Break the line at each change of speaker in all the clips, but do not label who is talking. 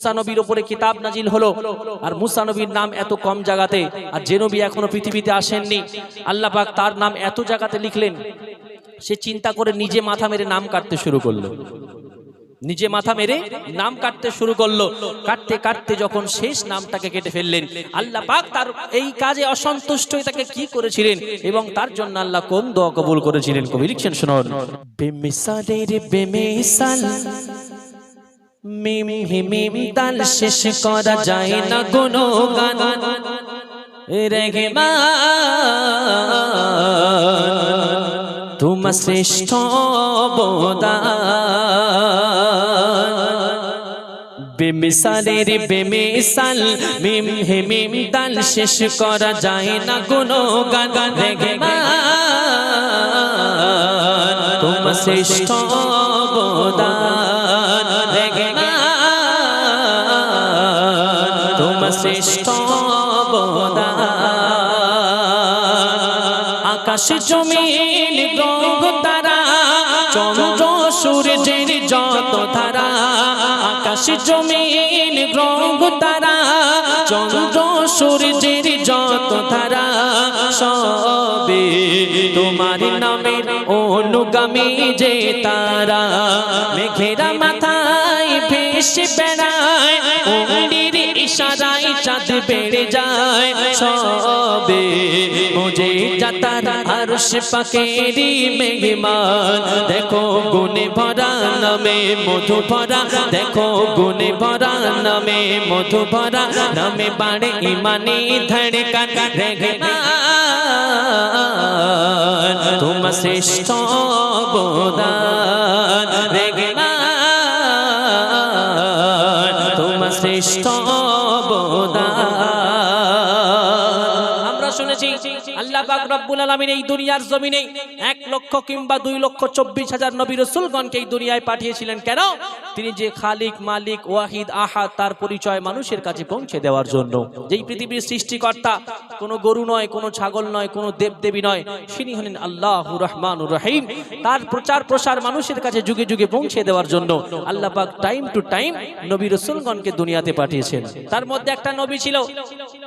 মুসা নবীর ওপরে কিতাব নাজিল হলো। আর মুসা নবীর নাম এত কম জায়গাতে, আর যে নবী এখনও পৃথিবীতে আসেননি। আল্লাহ পাক তার নাম এত জায়গাতে লিখলেন, সে চিন্তা করে নিজে মাথা মেরে নাম কাটতে শুরু করল। নিজে মাথা মেরে নাম কাটতে শুরু করল। কাটতে কাটতে যখন শেষ নামটাকে কেটে ফেললেন, আল্লাহ পাক তার এই কাজে অসন্তুষ্ট তাকে কি করেছিলেন এবং তার জন্য আল্লাহ কোন দোয়া কবুল করেছিলেন? কবি লিখছেন, শুনুন। বেমিসালের বেমিসাল মিম হি মিম তাল শেষ করা যায় না কোনো গান। রেগে তোমার শ্রেষ্ঠ বেমিসালের বেমিসাল মিম হে মিম তাল শেষ করা যায় না কোনো গান। রেগে তোমার শ্রেষ্ঠ অবদান। জমিন গ্রহ তারা, চন্দ্র সূর্যের যত তারা আকাশ জমিন গ্রহ তারা, চন্দ্র সূর্যের যত তারা সবে তোমার নামের অনুগামী যে তারা মেঘেরা মাথায় ভেসে বেড়ায় ইশারায় চাঁদ বেড়ে যায়। সবে মুঝে যাতার আরশ পাকেরি মেহমান দেখো গুনে ভরা নামে মধু ভরা, দেখো গুনে ভরা নামে মধু ভরা। নামে বাড়ে ইমানি রেগে তোমার শ্রেষ্ঠ অবদান রেগে তোমার শ্রেষ্ঠ অবদান আমরা শুনেছি সৃষ্টিকর্তা কোনো গরু নয়, কোনো ছাগল নয়, কোনো দেবদেবী নয়, তিনি হলেন আল্লাহ রহমান রহিম। তার প্রচার প্রসার মানুষের কাছে যুগে যুগে পৌঁছে দেওয়ার জন্য আল্লাহ টাইম টু টাইম নবী রসুলগণকে দুনিয়াতে পাঠিয়েছেন। তার মধ্যে একটা নবী ছিল,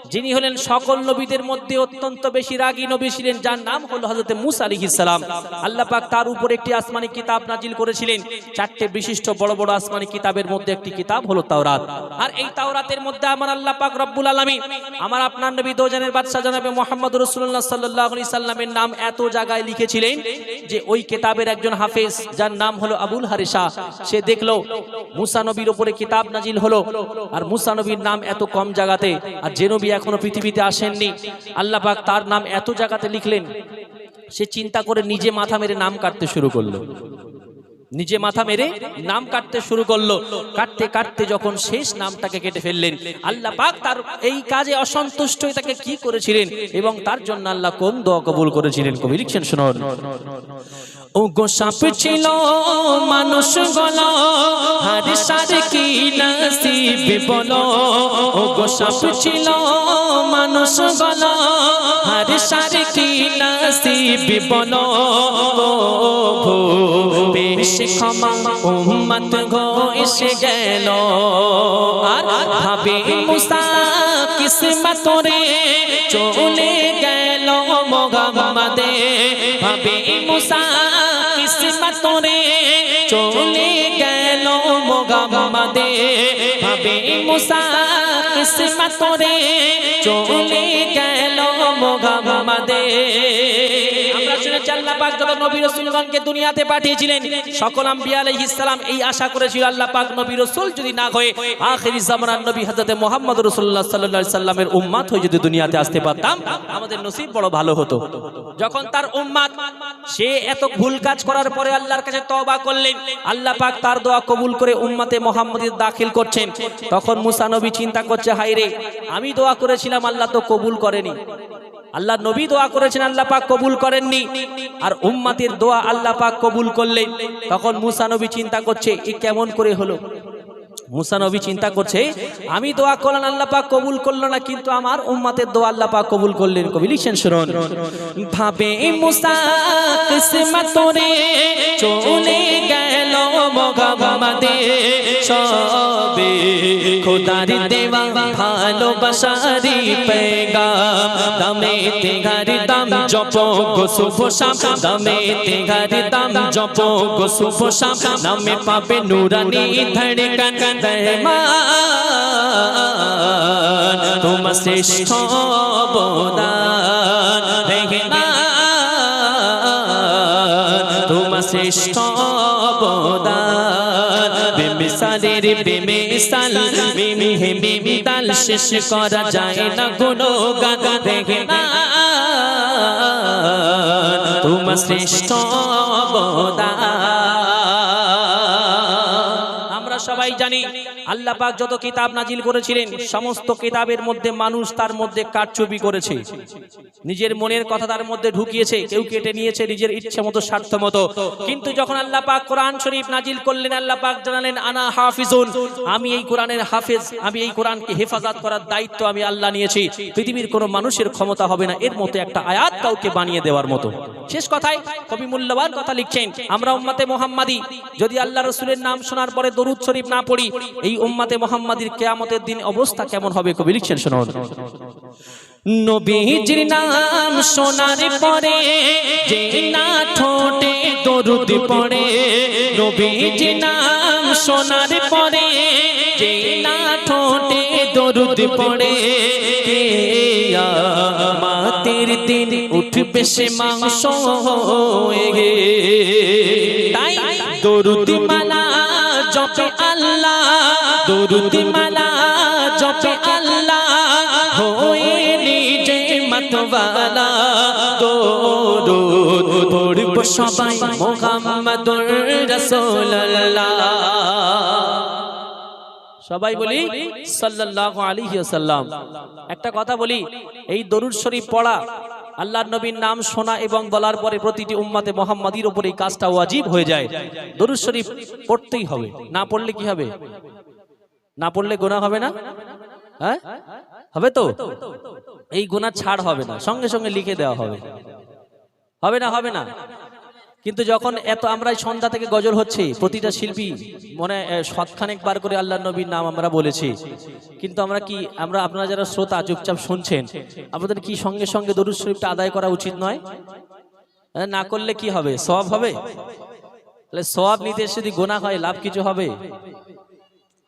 যিনি হলেন সকল নবীদের মধ্যে অত্যন্ত বেশি রাগী নবী ছিলেন, যার নাম হলো হজরত মুসা আলাইহিস ইসালাম আল্লাহ পাক তার উপর একটি আসমানি কিতাব নাজিল করেছিলেন। চারটে বিশিষ্ট বড় বড় আসমানি কিতাবের মধ্যে একটি কিতাব হলো তাওরাত। আর এই তাওরাতের মধ্যে আমার আল্লাহ পাক রব্বুল আলমী আমার আপনার নবী দোজানের বাদশাহ জানাবে মোহাম্মদ রসুল্লাহ সাল্লাহ সাল্লামের নাম এত জায়গায় লিখেছিলেন যে ওই কেতাবের একজন হাফেজ, যার নাম হলো আবুল হারিসা, সে দেখল মুসা নবীর উপরে কিতাব নাজিল হলো, আর মুসা নবীর নাম এত কম জায়গাতে, আর যে নবী এখনও পৃথিবীতে আসেননি, আল্লাহ পাক তার নাম এত জায়গাতে লিখলেন, সে চিন্তা করে নিজে মাথা মেরে নাম কাটতে শুরু করল। নিজে মাথা মেরে নাম কাটতে শুরু করল। কাটতে কাটতে যখন শেষ নামটাকে কেটে ফেললেন, আল্লাহ পাক তার এই কাজে অসন্তুষ্ট তাকে কি করেছিলেন এবং তার জন্য আল্লাহ কোন দোয়া কবুল করেছিলেন? কবি লিখছেন, শুনুন। ও গো সাপ ছিল, মানুষ গল, হার সার কি নসিব বলো। ও গো সাপ ছিল, মানুষ গল, হার সার কি নসিব বলো। বেশ ক্ষমা উম্মত গো এসে গেল। আর ভাবে মুসা কিসমত রে চলে গেল মোহাম্মদে। ভাবে মুসা কিসমত রে চলে গেল মোহাম্মদে। ভাবে মুসা কিসমত রে চলে গেল মোহাম্মদে মুহাম্মদ আমাদের নসিব বড় ভালো হতো। যখন তার সে এত ভুল কাজ করার পরে আল্লাহর কাছে করলেন তার দোয়া কবুল করে উম্মতে মুহাম্মদের দাখিল করছেন। তখন মুসা নবী চিন্তা করছে হাইরে আমি দোয়া করেছিলাম, আল্লাহ তো কবুল করেনি। আল্লাহ নবী দোয়া করেছেন, আল্লাহ পাক কবুল করেননি। আর উম্মাতির দোয়া আল্লাহ পাক কবুল করলেন। তখন মুসা নবী চিন্তা করছে, এ কেমন করে হলো? মুসা নবী চিন্তা করছে, আমি দোয়া করলাম, আল্লাহ পাক কবুল করল না, কিন্তু আমার উম্মাতের দোয়া আল্লাহ পাক কবুল করলেন কবি লিখছেন শুনুন। ভাবে মুসা কিসমত রে চলে গেল মোহাম্মদে। সবে খোদার দেওয়া ভালোবাসারি পেগাম। দামে তেগার দাম জপ গো শুভ শাম। দামে তেগার দাম জপ গো শুভ শাম। নামে পাবে নুরানি ধড়কন। দহমান তোমার শ্রেষ্ঠ অবদান রহমান তোমার শ্রেষ্ঠ অবদান বেমিসালের বেমিসাল মিমি হে মিমি তাল, শেষ করা যায় না কোনো গান রহমান তোমার শ্রেষ্ঠ অবদান। সবাই জানি, আল্লাহ পাক যত কিতাব নাজিল করেছিলেন, সমস্ত কিতাবের মধ্যে মানুষ তার মধ্যে কারচুপি করেছে। নিজের মনের কথা তার মধ্যে ঢুকিয়েছে, কেউ কেটে নিয়েছে নিজের ইচ্ছে মতো, স্বার্থ মতো। কিন্তু যখন আল্লাহ পাক কোরআন শরীফ নাজিল করলেন, আল্লাহ পাক জানালেন, আনা হাফিজুন, আমি এই কোরআনের হাফেজ, আমি এই কোরআনকে হেফাজত করার দায়িত্ব আমি আল্লাহ নিয়েছি। পৃথিবীর কোনো মানুষের ক্ষমতা হবে না, এর মতো একটা আয়াত কাউকে বানিয়ে দেওয়ার মতো। শেষ কথায় কবি মূল্যবান কথা লিখছেন, আমরা উম্মাতে মোহাম্মদী, যদি আল্লাহ রসুলের নাম শোনার পরে দরুদ শরীফ না পড়ি, এই উম্মাতে মোহাম্মদীর কেয়ামতের দিন অবস্থা কেমন হবে কবি লিখছেন, শুনুন। নবীজির নাম শোনার পরে যে না ঠোঁটে দরুদ পড়ে, নবীজির নাম শোনার পরে যে না ঠোঁটে দরুদ পড়ে মাতের দিন উঠবে সে মাংস তাই দরুদ মালা জপে আল্লাহ, দরুদ মালা জপে আল্লাহ, হয়ে নিজে মতওয়ালা। দরুদ পড়ব সবাই মোহাম্মদুর রাসূলুল্লাহ। সবাই বলি সাল্লাল্লাহু আলাইহি ওয়াসাল্লাম। একটা কথা বলি, এই দরুদ শরীফ পড়া আল্লাহর নবীর নাম শোনা এবং বলার পরে প্রতিটি উম্মাতে মোহাম্মদীর উপর এই কাজটা ওয়াজিব হয়ে যায়। দরুদ শরীফ পড়তেই হবে। না পড়লে কি হবে? না পড়লে গোনা হবে না? হ্যাঁ? হবে তো? এই গোনা ছাড় হবে না। সঙ্গে সঙ্গে লিখে দেওয়া হবে। হবে না? হবে না? কিন্তু যখন এত আমরা সন্ধ্যা থেকে গজল হচ্ছে, প্রতিটা শিল্পী মনে সৎখানেক বার করে আল্লাহ নবীর নাম আমরা বলেছি। কিন্তু আমরা কি, আমরা আপনারা যারা শ্রোতা, চুপচাপ শুনছেন, আপনাদের কি সঙ্গে সঙ্গে দরুদ শরীফটা আদায় করা উচিত নয়? না করলে কি হবে? সব হবে? তাহলে সব নিতে যদি গোনা হয়, লাভ কিছু হবে?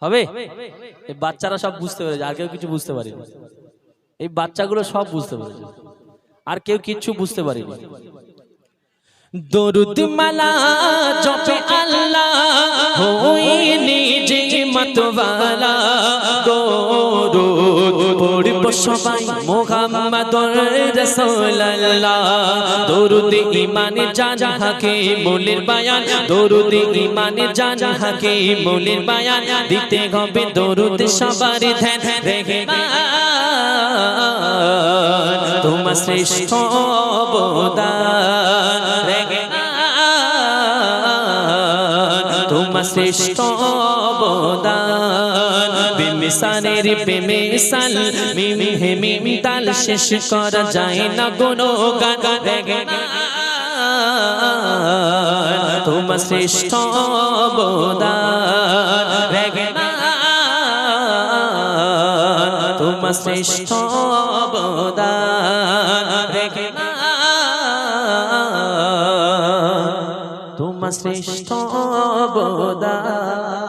হবে? বাচ্চারা সব বুঝতে পেরেছে, আর কেউ কিছু বুঝতে পারেনি। এই বাচ্চাগুলো সব বুঝতে পেরেছে। আর কেউ কিচ্ছু বুঝতে পারেনি। দরুদ মালা জপে আল্লাহ, হই নিজে মতওয়ালা। দরুদ পড়ব সবাই মুহাম্মাদুর রাসূলুল্লাহ। দরুদ ইমানের জান হাকে মূলের বায়ান। দরুদ ইমানের জান হাকে মূলের বায়ান। দিতে হবে দরুদ সবার ধ্যান। রেখে তোমার শ্রেষ্ঠ অবদান তোমার শ্রেষ্ঠ অবদান বিমিসানের বেমিসাল মিমি হে মিমি তাল শেষ করা যায় না গান রেগে তোমার শ্রেষ্ঠ অবদান তোমার শ্রেষ্ঠ অবদান রেগে তোমার শ্রেষ্ঠ অবদান।